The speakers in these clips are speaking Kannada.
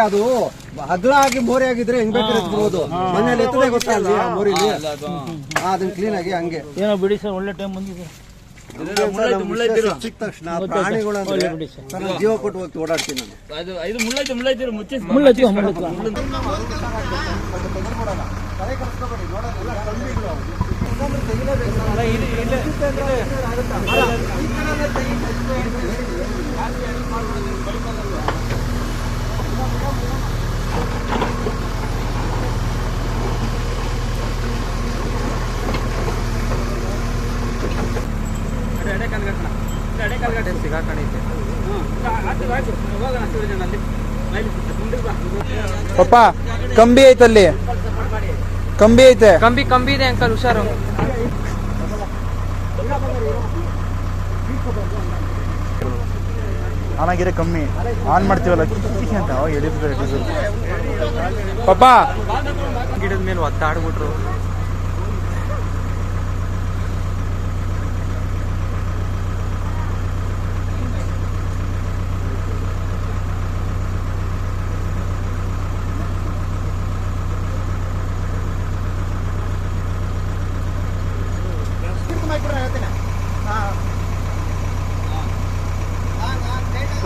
ಅದು ಅಗ್ಲ ಆಗಿ ಮೋರೆ ಆಗಿದ್ರೆ ಹೆಂಗ್ ಬೇಕಾದ್ರೆ ಮನೇಲಿ ಎತ್ತದೆ ಗೊತ್ತಾ ಅಲ್ಲಿ ಆ ಮೋರಿಲಿ ಅದನ್ನ ಕ್ಲೀನ್ ಆಗಿ ಹಂಗೆ ಏನೋ ಬಿಡಿ ಸರ್ ಒಳ್ಳೆ ಟೈಮ್ ಬಂದಿದೆ ಸಿಕ್ಕ ತಕ್ಷಣ ಪ್ರಾಣಿಗಳು ಜೀವ ಕೊಟ್ಟು ಹೋಗ್ತಿ ಓಡಾಡ್ತೀನಿ ನಾನು ಅದು ಇದು ಮುಳ್ಳೈತೆ ಮುಳ್ಳೈತೆ ಮುಚ್ಚಿ ಮುಳ್ಳತ್ತಿ ಮುಳ್ಳತ್ತಿ ಎಡೆ ಕಾಲ್ಗಟ್ಟಣ ಎಡೆ ಕಾಲ್ಗಟ್ಟೆ ಸಿಗಾಕಣೈತೆ ಆಯ್ತು ಆಯ್ತು ಹೋಗೋಣ ಹತ್ತು ಪಪ್ಪ ಕಂಬಿ ಐತಲ್ಲಿ ಕಂಬಿ ಐತೆ. ಕಂಬಿ ಕಂಬಿ ಇದೆ ಅಂಕಲ್ ಹುಷಾರು. ಆನ್ ಆಗಿರೋ ಕಮ್ಮಿ ಆನ್ ಮಾಡ್ತೀವಲ್ಲ? ಕಿಕ್ಕಿ ಅಂತ. ಅವಾಗ ಎಳಿತಾರೆ ಡೀಸೆಲ್ ಪಪ್ಪ. ಗಿಡದ ಮೇಲೆ ಒತ್ತಾಡ್ಬಿಟ್ರು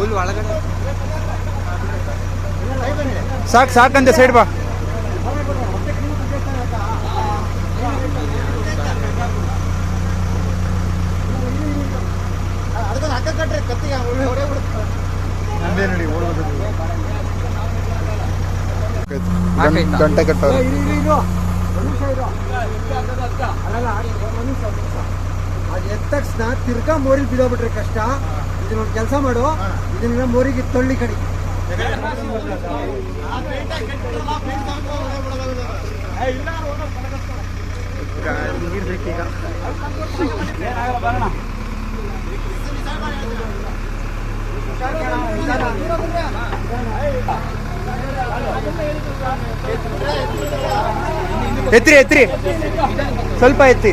ಫುಲ್ ಒಳಗಡೆ. ಸಾಕು ಸಾಕಂತೆ ಸೈಡ್ ಬಾ? ಗಂಟೆ ಕಟ್ಟವ್ರೆ ಅದು ಎದ್ದ ತಕ್ಷಣ ತಿರ್ಗಾ ಮೋರಿ ಬಿದ್ದೋಗ್ಬಿಟ್ರೆ ಕಷ್ಟ. ಇದನ್ನ ಒಂದು ಕೆಲಸ ಮಾಡು. ಇದನ್ನ ಮೋರಿಗೆ ತೊಳ್ಳಿ ಕಡಿ. ಎತ್ರಿ ಎತ್ರಿ. ಸ್ವಲ್ಪ ಎತ್ತಿ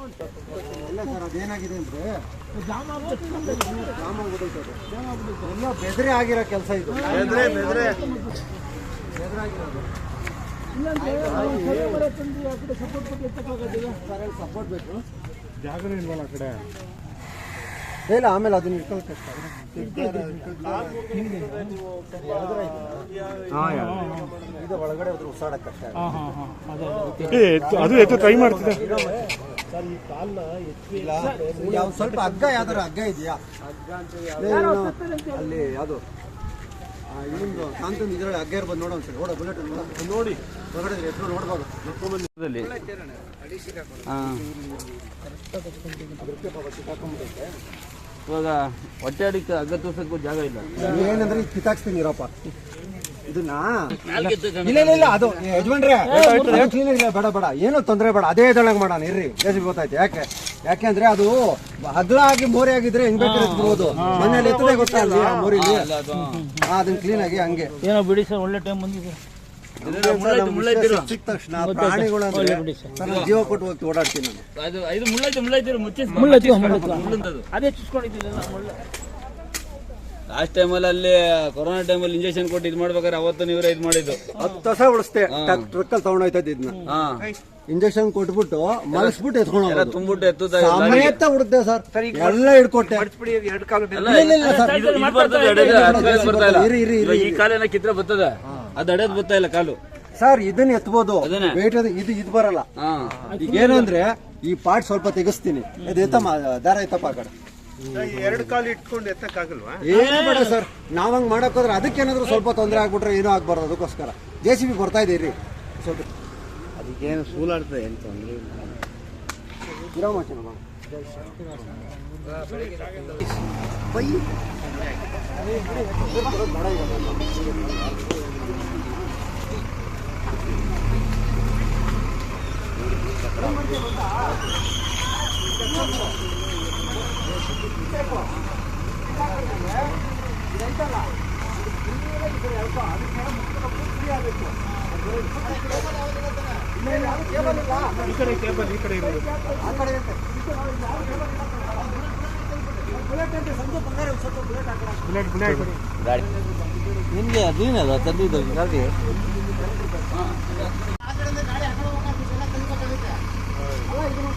ಸರ್ ಅದೇನಾಗಿದೆ ಅಂದರೆ ಜಾಮ. ಎಲ್ಲ ಬೆದರಿ ಆಗಿರೋ ಕೆಲಸ ಇದು. ಬೆದ್ರೆ ಬೆದ್ರೆ. ಸಪೋರ್ಟ್ ಬೇಕು. ಜಾಗನೇ ಇಲ್ವಲ್ಲ ಆ ಕಡೆ? ಇಲ್ಲ ಆಮೇಲೆ ಅದನ್ನ ಇಟ್ಕೊಳ್ಳೋ ಕಷ್ಟ ಇದು ಒಳಗಡೆ ಹೋದ್ರೆ ಉಸಾಡಕ್ ಕಷ್ಟ ಅದು ಎತ್ತು ಟ್ರೈ ಮಾಡ್ತಿದ್ದೆ. ಇಲ್ಲ. ಯಾವ ಸ್ವಲ್ಪ ಹಗ್ಗ ಯಾವ್ದಾರ ಹಗ್ಗ ಇದೆಯಾ? ಅಲ್ಲಿ ಯಾವುದು? ಇವನು ಕಾಂತನ್ ಇದರಲ್ಲಿ ಹಗ್ಗ ಇರ್ಬೋದು ನೋಡೋ ಓಡ ಬುಲೆಟ್ ನೋಡಿ. ಹೊರಗಡೆ ಎತ್ತು ನೋಡ್ಬೋದು. ಇವಾಗ ಹೊಟ್ಟೆ ಅಡಿಕೆ ಅಗ್ಗ ತೋರ್ಸಕ್ಕೂ ಜಾಗ ಇಲ್ಲ. ಏನಂದ್ರೆ ಕಿತಾಕ್ಸ್ತೀನಿ ಕಿತ್ತಾಕ್ಸ್ತೀನಿ ಇರಪ್ಪ. ಇಲ್ಲ. ಇಲ್ಲ ಇಲ್ಲ ಅದು ಯಜಮಾನ್ರೆ ಕ್ಲೀನ್ ಇಲ್ಲ ಬೇಡ ಬೇಡ. ಏನು ತೊಂದರೆ ಬೇಡ. ಅದೇ ಇದೊಳಗೆ ಮಾಡೋಣ ಇರ್ರಿ. ಬೇಸಿಗೆ ಗೊತ್ತಾಯ್ತು. ಯಾಕೆ? ಯಾಕೆ ಅಂದ್ರೆ ಅದು ಹಗ್ಲ ಆಗಿ ಮೋರೆ ಆಗಿದ್ರೆ ಹೆಂಗ್ ಬೇಕಾದ್ರೆ ಮನೇಲಿ ಎತ್ತದೆ ಗೊತ್ತಾ ಮೋರಿ ಆ ಮೋರಿಲಿ? ಆ, ಅದನ್ನ ಕ್ಲೀನ್ ಆಗಿ ಹಂಗೆ. ಏನೋ ಬಿಡಿ ಸರ್ ಒಳ್ಳೆ ಟೈಮ್ ಬಂದಿದೆ. ಸಿಕ್ಕ ತಕ್ಷಣ ಪ್ರಾಣಿಗಳು ಅಂದ್ರೆ ಜೀವ ಕೊಟ್ಟು ಹೋಗ್ತಿ ಓಡಾಡ್ತೀನಿ ನಾನು. ಅದು ಇದು ಮುಳ್ಳೈತೆ ಮುಳ್ಳೈತೆ ಮುಚ್ಚಿ ಅದೇ ಚುಚ್ಕೊಂಡಿದ್ದಿಲ್ಲ ಒಳ್ಳೆ ಲಾಸ್ಟ್ ಟೈಮಲ್ಲಿ ಅಲ್ಲಿ ಕೊರೋನಾ ಟೈಮಲ್ಲಿ ಇಂಜೆಕ್ಷನ್ ಕೊಟ್ಟು ಇದು ಮಾಡ್ಬೇಕಾದ್ರೆ ಅವತ್ತು ನೀವೇ ಇದು ಮಾಡಿದ್ದು. ಹತ್ತು ವರ್ಷ ಉಳಿಸ್ತೆ ಟ್ರಕ್ಕಲ್ಲಿ ತಗೊಂಡೋಯ್ತದ ಇದನ್ನ ಹಾ. ಇಂಜೆಕ್ಷನ್ ಕೊಟ್ಬಿಟ್ಟು ಮಲಸ್ಬಿಟ್ಟು ಎತ್ಕೊಂಡು. ತುಂಬಿಟ್ಟು ಎತ್ತುದ ಸಮೇತ ಹುಡುಕ್ದೆ ಸರ್. ಎಲ್ಲ ಹಿಡ್ಕೊಟ್ಟೆ. ಎರಡು ಕಾಲು ಇಲ್ಲ, ಇಲ್ಲ, ಸರ್. ಇದು- ಇದು ಬರ್ತದೆ, ಎಡೆದು, ಬರ್ತಾ ಇಲ್ಲ. ಇರಿ, ಇರಿ, ಇರಿ, ಈ. ಕಾಲೇನ ಕಿತ್ರ ಬರ್ತದ. ಅದು ಅಡೆದ್ ಬರ್ತಾ ಇಲ್ಲ ಕಾಲು. ಸರ್ ಇದನ್ನ ಎತ್ಬೋದು. ಅದನ್ನೇ. ವೇಟ್ ಇದು ಇದು ಬರಲ್ಲ. ಈಗ ಏನಂದ್ರೆ ಈ ಪಾರ್ಟ್ ಸ್ವಲ್ಪ ತೆಗಿಸ್ತೀನಿ. ಇದು ಎತ್ತಮ್ಮ ದಾರ ಎತ್ತಪ್ಪ ಆ ಕಡೆ. ಎರಡು ಕಾಲು ಇಟ್ಕೊಂಡು ಎತ್ತಕ್ಕಾಗಲ್ವಾ? ಏನು ಬೇಡ ಸರ್. ನಾವಂಗ್ ಮಾಡಕ್ ಹೋದ್ರೆ ಅದಕ್ಕೇನಾದ್ರೂ ಸ್ವಲ್ಪ ತೊಂದರೆ ಆಗ್ಬಿಟ್ರೆ ಏನೂ ಆಗ್ಬಾರ್ದು ಅದಕ್ಕೋಸ್ಕರ. ಜೆ ಸಿ ಬಿ ಬರ್ತಾ ಇದೆ ಇರಿ ಸ್ವಲ್ಪ ಅದಕ್ಕೇನು ಸೂಲಾಡ್ತದೆ ಏನು ತೊಂದರೆ ಇರೋ ಮಚ್ಚನಮ್ಮ ಈ ಕಡೆ ಬುಲೆಟ್ ಬುಲೆಟ್ ಅದೇನಲ್ಲ ತಂದಿದ್ದು ಗಾಡಿ.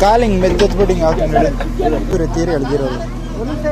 ಕಾಲಿಂಗ್ ಮೆದ್ದೆತ್ಬಿಟ್ಟು ಹಿಂಗೆ ಹಾಕೊಂಡು ತೀರಿ ಎಳ್ದಿರೋದು ಒಂದೊಂದು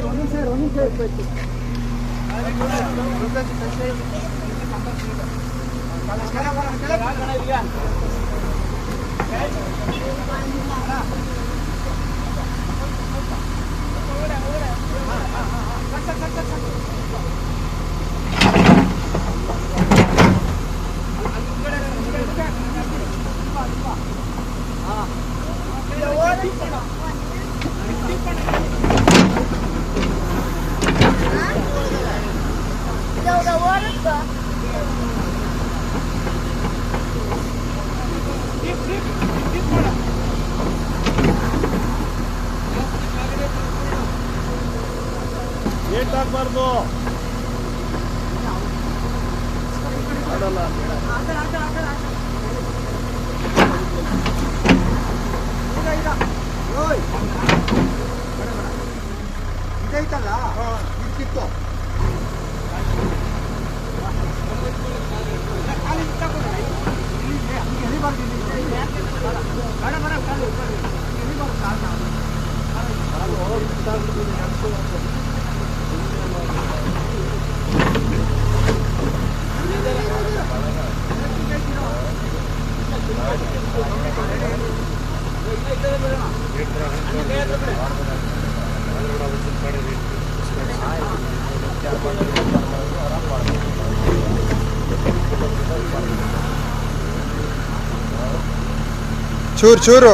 ಚೂರು ಚೂರು.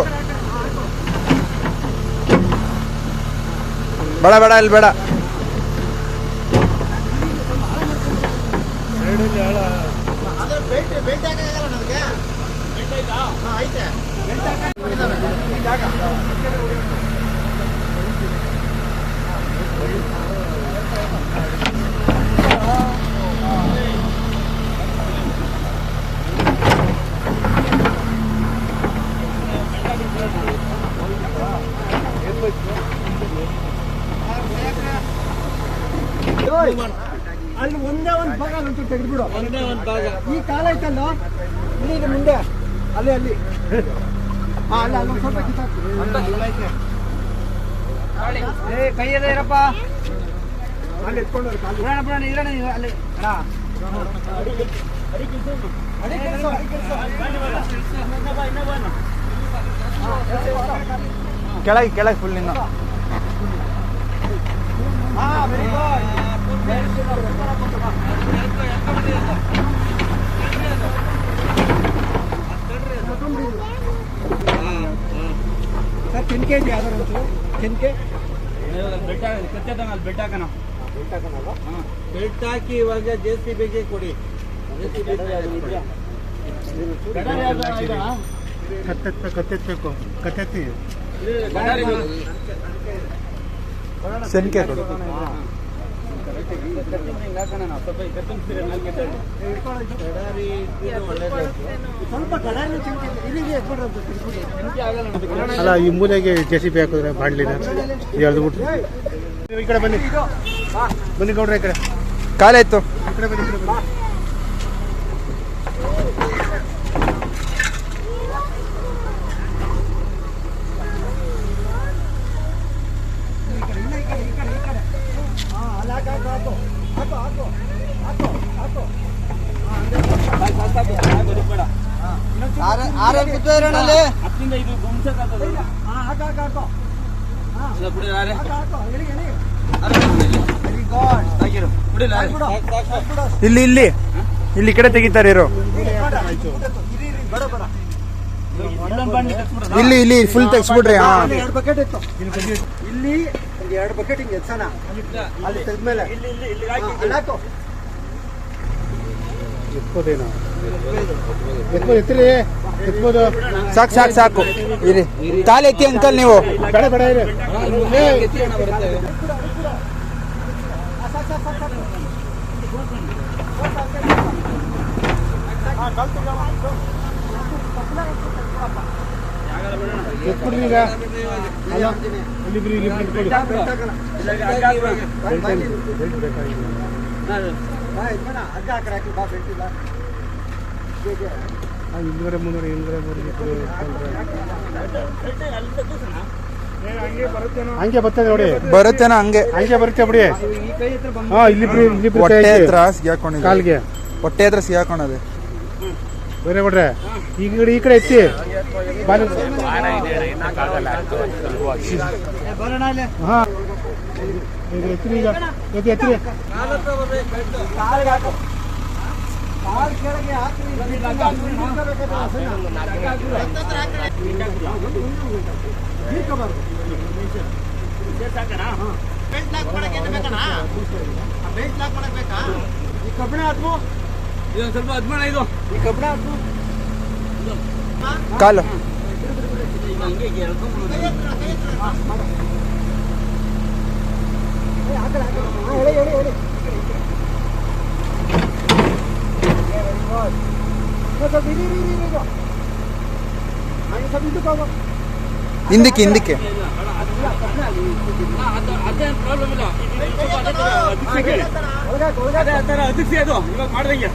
ಬೇಡ ಬೇಡ ಇಲ್ಲಿ ಬೇಡ. ಅಲ್ಲಿ ಒಂದೇ ಒಂದು ಭಾಗ ಅಂತೂ ತೆಗೆದ್ಬಿಡು. ಒಂದೇ ಒಂದು ಈ ಕಾಲ ಐತಲ್ಲ? ಇಲ್ಲಿ ಇದೆ ಮುಂದೆ. ಅಲ್ಲೇ ಅಲ್ಲಿ. ಹಾ ಅಲ್ಲಿ ಅಲ್ಲೊಂದು ಸ್ವಲ್ಪ ಕಿತ್ತಾಕು ಏ ಕೈ ಇದೆ ಇರಪ್ಪ. ಅಲ್ಲಿ ಎತ್ಕೊಂಡು ಕಾಲು ಬಿಡೋಣ ಇರೋಣ ನೀವು ಅಲ್ಲಿ. ಅಣ್ಣ. ಅಡಿ ಕೆಲ್ಸ, ಅಡಿ ಕೆಲ್ಸ. ಕೆಳಗೆ ಕೆಳಗೆ ಫುಲ್ ನಿನ್ನ ಹಾ very good sir ten K G ಯಾವ್ದಾರು ಟೆನ್ ಕೆ ಬೆಟ್ಟ ಕತ್ತೆ ಅಲ್ಲಿ ಬೆಟ್ಟ ಹಾಕೋಣ ಬೆಲ್ಟ್ ಹಾಕಿ ಇವಾಗ ಜೆ ಸಿ ಬಿಗೆ ಕೊಡಿ. ಕತ್ತೆತ್ಬೇಕು ಕತ್ತೆತ್ಬೇಕು ಕತ್ತೆತ್ತಿ. ಗಡಾರಿ ಸೆನ್ಕೆ ಕೊಡು. ಹಾಕೋಣ ಅಲ್ಲ ಈ ಮೂಲೆಗೆ ಜೆ ಸಿ ಬಿ ಹಾಕಿದ್ರೆ ಬಾಡ್ಲಿನ ನೀವು ಈ ಕಡೆ ಬನ್ನಿ. ಬನ್ನಿ ಗೌಡ್ರ ಈ ಕಡೆ. ಕಾಲಾಯ್ತು ಈ ಕಡೆ ಬನ್ನಿ ಈ ಕಡೆ ಬನ್ನಿ ಈ ಕಡೆ ಇಲ್ಲ ಈ ಕಡೆ ಈ ಕಡೆ ಈ ಕಡೆ ಹಾ ಅಲ್ಲಿ ಹಾಕು ಹಾಕು ಹಾಕು ಹಾಕು ಹಾಕು ಹಾಕು ಹಾಕು ಸಾಕು, ಸಾಕು, ಸಾಕು. ಹತ್ತಿಂದ ಇದು ಇಲ್ಲ, ಇಲ್ಲಿ ಇಲ್ಲಿ ಕಡೆ ತೆಗಿತಾರೆ. ಇಲ್ಲಿ ಇಲ್ಲಿ ಫುಲ್ ತೆಗ್ಸ್ಬಿಡ್ರಿ ಇಲ್ಲಿ. ಒಂದು ಎರಡು ಬಕೆಟ್ ಹಿಂಗೆ ಎತ್ಸೋಣ? ಅಲ್ಲಿ ತೆಗೆದ್ಮೇಲೆ. ಹಾಕಿ. ಎತ್ಬೋದೇನೋ? ಎತ್ಬೋದು ಎತ್ತಿರಿ ಎತ್ಬೋದು. ಸಾಕು ಸಾಕು ಸಾಕು. ಇರಿ. ಕಾಲು ಎತ್ತಿ ಅಂಕಲ್ ನೀವು. ಬೇಡ ಬೇಡ ಇರಿ. ಎತ್ತಿರೋಣ ಬರುತ್ತೆ. ಎತ್ಬಿಡ್ರಿ ಈಗ ಅಲ್ಲ ಇಲ್ಲಿಬ್ರು. ಇಲ್ಲ, ಇಲ್ಲಿ. ಹೀಗೆ. ಆ, ಹಿಂದ್ಗಡೆ ಮುಂದ್ಗಡೆ ಹಿಂದ್ಗಡೆ ಮುಂದ್ಗಡೆ ಇಟ್ಕೊಂಡ್ರೆ. ಹಂಗೆ ಬರ್ತದೆ ನೋಡಿ ಬರುತ್ತೇನೋ ಹಂಗೆ ಹಂಗೆ ಬರುತ್ತೆ ಬಿಡಿ ಹಾ ಇಲ್ಲಿ ಹೊಟ್ಟೆ. ಹತ್ರ ಸಿಗಾಕೊಂಡಿದೆ ಕಾಲ್ಗೆ ಹೊಟ್ಟೆ ಹತ್ರ ಸಿಗಾಕೊಂಡದೆ ಬೇರೆ ಬಿಡ್ರೆ ಈ ಕಡೆ ಈ ಕಡೆ ಎತ್ತಿ. ಹಾ ಈಗ ಎತ್ತಿರಿ ಈಗ ಎತ್ತಿ ಎತ್ತಿರಿ ಕಾಲ್ ಕೆಳಗೆ ಹಾಕಿ ಮಾಡಕ್ಕೆ ಬೇಕಾ ಈ ಕಬ್ಬಿಣ ಹಾಕು ಇದೊಂದು ಸ್ವಲ್ಪ ಇದು. ಈ ಕಬ್ಬಿಣ ಕಾಲು. ಹಿಂದಕ್ಕೆ. ಹಿಂದಕ್ಕೆ. ಅದೇ ಪ್ರಾಬ್ಲಮ್ ಇಲ್ಲ. ಇದು ಸ್ವಲ್ಪ ಅದೇ ತರ ಅದಿಕ್ಸಕ್ಕೆ. ಒಳಗೆ ಹಾಕು, ಒಳಗೆ ಅದೇ ಹಾಕು. ಆ ತರ ಅದಿಕ್ಸಿ ಅದು. ಇವಾಗ ಮಾಡ್ದಂಗೆ.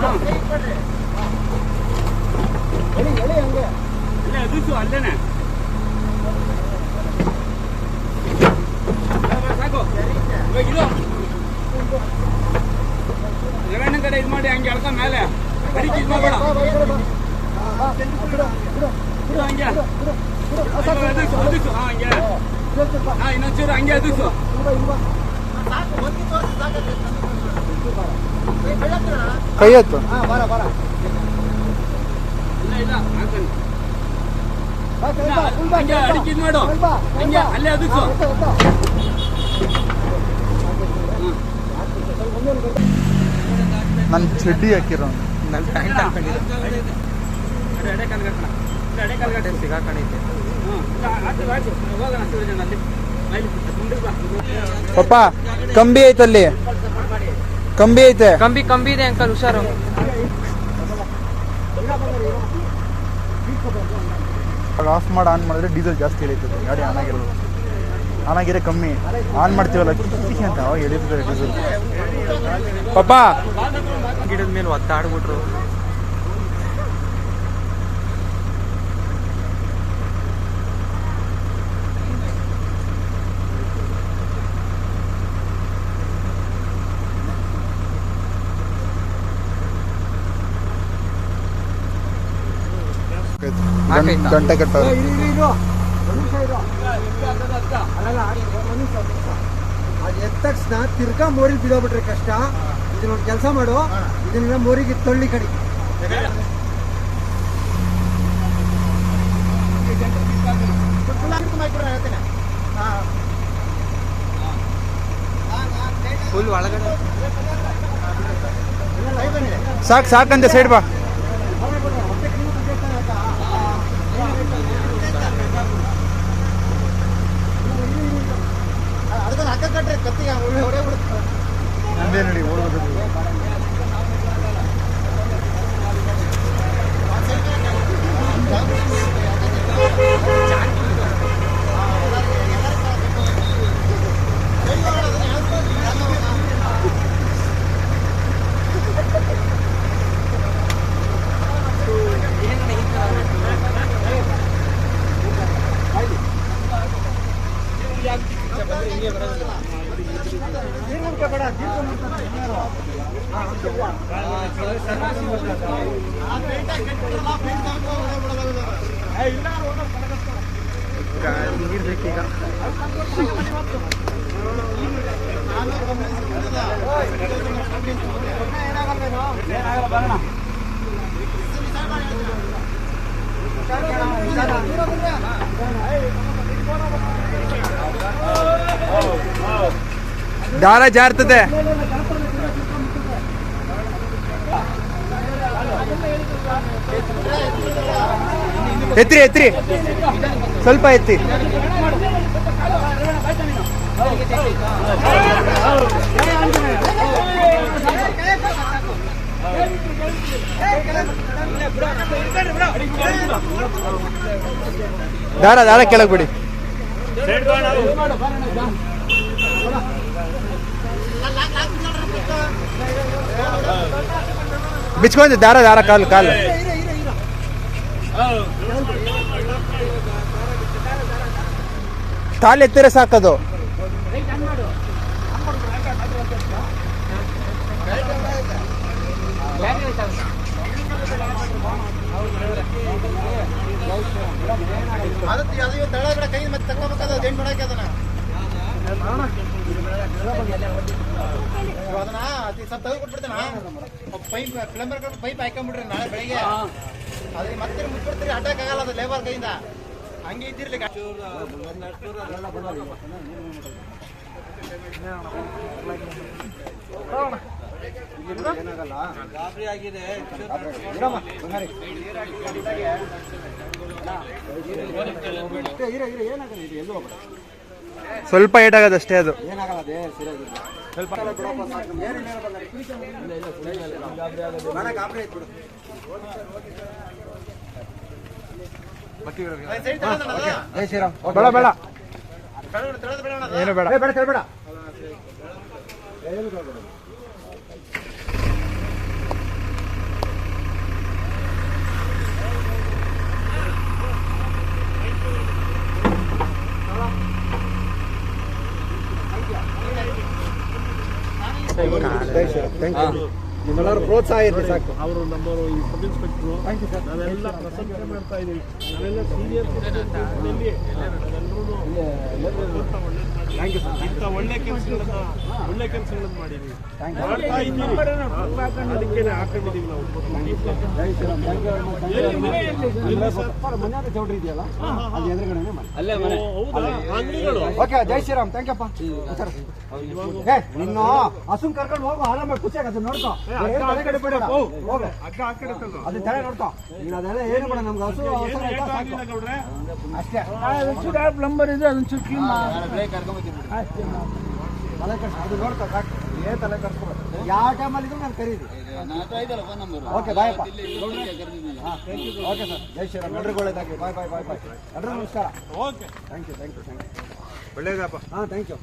ಹಾಕು. ಎಳಿ, ಎಳಿ ಹಂಗೆ. ಅಲ್ಲೇ ಅದಿಕ್ಸು ಅಲ್ಲೇನೆ ಬಾ, ಸಾಕು ಇವಾಗ ಇದು ಲೆವೆನ್ ಕಡೆ ಇದು ಮಾಡಿ ಹಂಗೆ ಎಳ್ಕೊಂಡ್ ಮೇಲೆ ಕಡಿಕೆ ಇದು ಮಾಡಬೇಡ ಬಾ, ಬಾ, ಈ ಕಡೆ ಬಾ. ಹಾ, ಹಾ, ಬಿಡು, ಬಿಡು, ಬಿಡು. ಬಿಡು ಹಂಗೆ ಬಿಡು, ಬಿಡು. ಹಾ, ಸಾಕು, ಸಾಕು, ಅದಿಕ್ಸು ಸಾಕು. ಅದಿಕ್ಸು ಹಾ ಹಂಗೆ ಇನ್ನೊಂದ್ ಸ್ವಲ್ಪ. ಹಾ ಇನ್ನೊಂಚೂರು ಹಂಗೆ ಅದಿಕ್ಸು ಹಿಂಗ್ ಬಾ, ಹಿಂಗ್ ಬಾ. ಕೈ ಎತ್ತು ಹಾ ಬರ ಬರ ಇಲ್ಲ ಇಲ್ಲ ಹಾಕೊಂಡು ಬಾ, ಸ್ವಲ್ಪ, full ಬಾ, ಹಂಗೆ ಸ್ವಲ್ಪ. ಅಡಿಕೆ ಇದ್ ಮಾಡು ಸ್ವಲ್ಪ, ಹಂಗೆ ಸ್ವಲ್ಪ. ಅಲ್ಲೇ ಅದಕ್ಕೂ ಹಾ, ಒತ್ತು, ಒತ್ತು. ನನ್ನ ಚಡ್ಡಿ ಹಾಕಿರೋ ನನ್ನ ಪ್ಯಾಂಟ್ ಹಾಕೊಂಡಿದ್ದೆ. ಪಪ್ಪ ಕಂಬಿ ಐತಲ್ಲಿ. ಕಂಬಿ ಐತೆ. ಕಂಬಿ ಕಂಬಿ ಇದೆ ಅಂಕಲ್ ಹುಷಾರು. ಆಫ್ ಮಾಡಿ ಆನ್ ಮಾಡಿದ್ರೆ ಡೀಸೆಲ್ ಜಾಸ್ತಿ ಇಳಿತದೆ. ಗಾಡಿ ಆನ್ ಆಗಿರೋದು. ಆನ್ ಆಗಿರೋ ಕಮ್ಮಿ. ಆನ್ ಮಾಡ್ತೀವಲ್ಲ ಕಿಕ್ಕಿ ಅಂತ ಅವಾಗ ಎಳೀತದೆ ಡೀಸೆಲ್ ಪಪ್ಪ! ಗಿಡದ ಮೇಲೆ ಒತ್ತಾಡ್ಬಿಟ್ರು ಹಾಕೈತಾ? ಗಂಟೆ ಕಟ್ಟ ಏ, ಇರು, ಇರು, ಇರು. ಒಂದ್ ನಿಮಿಷ ಇರು. ಅಲ್ಲಲ್ಲ, ಒಂದ್ ನಿಮಿಷ, ಒಂದ್ ಕಟ್ಟೋ ಅದ್ ಎದ್ದ ತಕ್ಷಣ ತಿರ್ಗಾ ಮೋರಿಗೆ ಬಿಡೋಬಿಟ್ರೆ ಕಷ್ಟ ಇದನ್ನ ಒಂದು ಕೆಲಸ ಮಾಡು ಇದನ್ನ ಮೋರಿಗೆ ತಳ್ಳಿ ಕಡಿ ಫುಲ್ ಒಳಗಡೆ ಸಾಕು ಸಾಕಂತೆ ಸೈಡ್ ಬಾ காட்டுற கத்தியா ஒரே ஒரே கொடுத்தேன் நம்பி ஓடுவது Gracias. ಹಿಂದೆ ನಡಿ ಓಡ್ಬೋದು ದಾರ ಜಾರ್ತದೆ. ಎತ್ರಿ ಎತ್ರಿ. ಸ್ವಲ್ಪ ಎತ್ತಿ. ದಾರ ದಾರ ಕೆಳಗೆ ಬಿಡಿ. ಬಿಚ್ಕೊಂಡೆ ದಾರ ದಾರ ಕಾಲು ಕಾಲು. ಕಾಲು ಎತ್ತಿರ ಸಾಕದು. ಪೈಪ್ ಪ್ಲಂಬರ್ ಪೈಪ್ ಹಾಕೊಂಡ್ಬಿಡ್ರಿ ನಾಳೆ ಬೆಳಿಗ್ಗೆ. ಅದ್ರ ಮತ್ತೆ ಮುಚ್ಚಿಬಿಡ್ತೀರಿ ಅಟ್ಯಾಕ್ ಆಗಲ್ಲ ಅದು ಲೇಬರ್ ಕೈಯಿಂದ. ಹಂಗೆ ಇದ್ದಿರ್ಲಿ ಏನಾಗಲ್ಲ ಗಾಬರಿ ಆಗಿದೆ ಸ್ವಲ್ಪ ಏಟ್ ಆಗೋದು ಅಷ್ಟೇ ಅದು. ಏನಾಗಲ್ಲ ಅದೇ ಸರಿಯಾಗಿಲ್ಲ ಸ್ವಲ್ಪ ಬಂಗಾರಿ. ಬೇಡ. ಬಿಡು ಜೈ ಶ್ರೀರಾಮ್ ಬೇಡ ಬೇಡ. ಏನು ಬೇಡ ಏ, ಬೇಡ ಕೇಳ್ಬೇಡ ಏನು ಕೇಳ್ಬೇಡ ಜೈ ನಿಮ್ಮೆಲ್ಲರೂ ಪ್ರೋತ್ಸಾಹ ಇರಲಿ ಸಾಕು. ಅವರು ನಮ್ಮವರು ಈ ಸಬ್ ಇನ್ಸ್ಪೆಕ್ಟ್ರು ನಾವೆಲ್ಲ ಪ್ರಶಂಸೆ ಮಾಡ್ತಾ ಇದೀವಿ. ನಾವೆಲ್ಲ ಸೀನಿಯರ್ ಥ್ಯಾಂಕ್ ಯು ಸರ್ ಇಂಥ ಒಳ್ಳೆ ಕೆಲಸಗಳನ್ನ ಒಳ್ಳೆ ಕೆಲಸಗಳನ್ನ ಮಾಡಿದೀವಿ. ಮಾಡ್ತಾ ಇದ್ದೀವಿ ಅದಕ್ಕೆ ನಾವು. ಜೈ ಶ್ರೀರಾಮ್ ಥ್ಯಾಂಕ್ ಯು ಮನೆ ಚೌಟ್ರಿ ಇದೆಯಲ್ಲ? ಅಲ್ಲಿ ಎದುರುಗಡೆನೆ ಮಾಡಿ ಅಲ್ಲೇ ಮನೆ. ಹೌದಾ? ಅಂಗಡಿಗಳು? ಓಕೆ ಜೈ ಶ್ರೀರಾಮ್. ಥ್ಯಾಂಕ್ ಯಪ್ಪ ನಿನ್ನು ಹಸುನ್ ಕರ್ಕೊಂಡು ಹೋಗು. ಆರಾಮಾಗಿ ಖುಷಿ ಅದನ್ನ ನೋಡ್ಕೋ. ಏನ್ ತಲೆ ಕೆಡ ಬೇಡ ಹೋಗು ಅಕ್ಕ ಆ ಕಡೆ ಅದು ತಲೆ ನೋಡ್ಕೋ. ನೀನು ಅದೆಲ್ಲ ಏನು ಬೇಡ ನಮ್ಗೆ ಹಸು ಅವಸರ ಆಯ್ತಾ ಸಾಕು. ಇಲ್ಲ ಗೌಡ್ರೆ? ಅಷ್ಟೇ. ಪ್ಲಂಬರ್ ಇದೆ ತಲೆ ಕಟ್ಸ್ ಅದು ನೋಡ್ತಾ ಸಾಕು. ಏ ತಲೆ ಯಾವ ಟೈಮಲ್ಲಿ ಇದ್ರು ನಾನು ಓಕೆ ಬಾಯ್ ಅಪ್ಪ ಓಕೆ ಸರ್ ಜೈ ಶ್ರೀರಾಮ್. ಎಲ್ರಿಗೂ ಒಳ್ಳೇದಾಗಿ ಬಾಯ್ ಬಾಯ್ ಬಾಯ್ ಬಾಯ್ ಎಲ್ರಿಗೂ ನಮಸ್ಕಾರ. Okay thank you thank you thank you ಒಳ್ಳೇದಪ್ಪ ಹಾಂ ಥ್ಯಾಂಕ್ ಯು